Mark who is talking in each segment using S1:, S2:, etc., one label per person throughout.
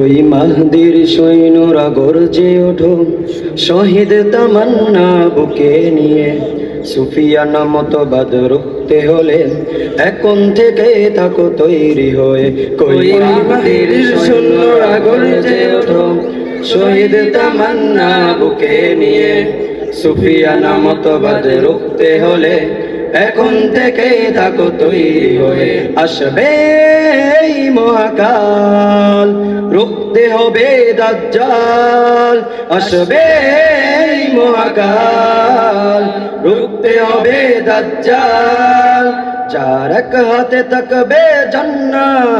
S1: কই মাহদির সৈন্যরা গর্জে ওঠো শহীদ তামান্না বুকে নিয়ে। সুফিয়ানা মতবাদ রুখতে হলে এখন থেকে থাকো তৈরি হয়ে। কই মাহদির সৈন্যরা গর্জে ওঠো শহীদ তামান্না বুকে নিয়ে। সুফিয়ানা মতবাদ রুখতে হলে এখন থেকে থাকো তৈরি হয়ে। আসবে এই মহাকাল রুখতে হবে দাজ্জাল আসবে মহাকাল। রুখতে হবে দাজ্জাল চারক হাতে তাকবে জান্নাত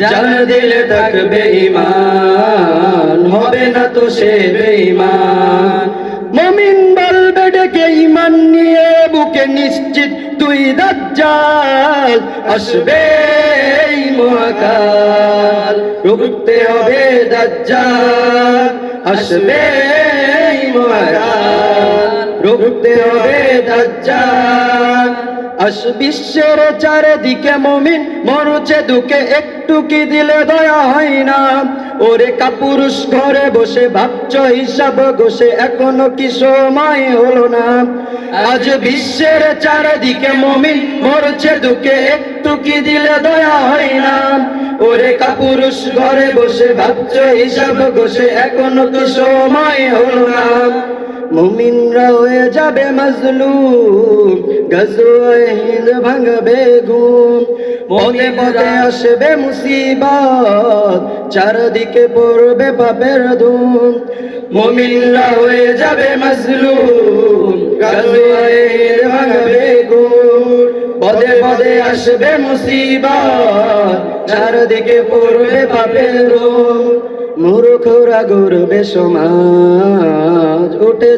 S1: যার দিলে থাকবে ইমান হবে না তো সে বেঈমান। মমিন বলবে, ডেকে ইমান নিয়ে বুকে নিশ্চিত তুই দাজ্জাল, আসবে মহাকাল। রুখতে হবে দাজ্জাল, আসবে মহাকাল। রুখতে হবে দাজ্জাল। আস বিশ্বের চারিদিকে মমিন মরছে দুকে একটু কি দিলে দয়া হয় না। ওরে কাপুরুষ ঘরে বসে ভাবছ হিসাব গোসে এখনও কি সময় হলো না। আজ বিশ্বের চারিদিকে মমিন মরছে দুকে একটু কি দিলে দয়া হয় না। ওরে কাপুরুষ ঘরে বসে ভাবছ হিসাব গোসে এখনও কি সময় হলো না। মুমিনরা হয়ে যাবে মজলুম গজওয়ে হিন্দ ভাঙবে ঘুম পদে পদে আসবে মুসিবত, চারদিকে পড়বে পাপের ধুম। মুমিনরা হয়ে যাবে মজলুম গজওয়ে হিন্দ ভাঙবে ঘুম পদে পদে আসবে মুসিবত, চারদিকে পড়বে পাপের ধুম। মূর্খরা গর্বে উঠে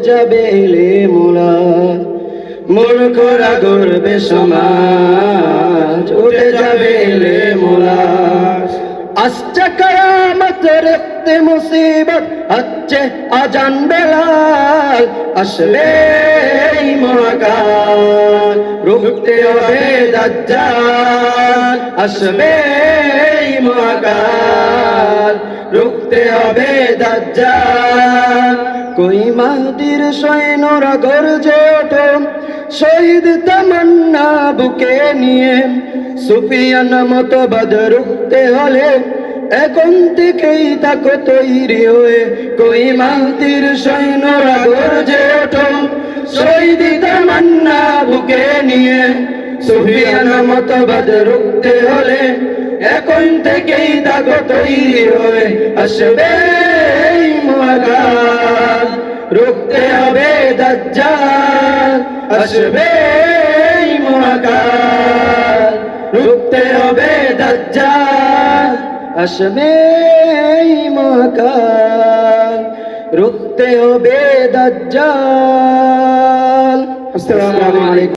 S1: যাবে এলে মোলা। মূর্খরা গর্বে সমাজ, উঠে যাবে এলে মোলা। আসছে কয়ামত রেখতে মুসিবত হচ্ছে আজান বেলাল এই মহাকাল। রুখতে হবে দাজ্জাল, আসবে মহাকাল। রুখতে হবে দাজ্জাল। কই মাহদির সৈন্যরা গর্জে ওঠো। শহীদ তামান্না বুকে নিয়ে সুফিয়ান মতবাদ রুখতে হলে এখন থেকেই তাকো তৈরি হয়ে কই মাহদির সৈন্যরা গর্জে ওঠো। শহীদ তামান্না বুকে নিয়ে সুফিয়ান মতবাদ রুখতে হলে এখন থেকেই তাকো তৈরি হয়ে আসবে মহাকাল রুখতে হবে দজ্জাল, আসবে মহাকাল। রুখতে হবে দজ্জাল, আসবে মহাকাল। রুখতে হবে দজ্জাল। আসসালামু আলাইকুম।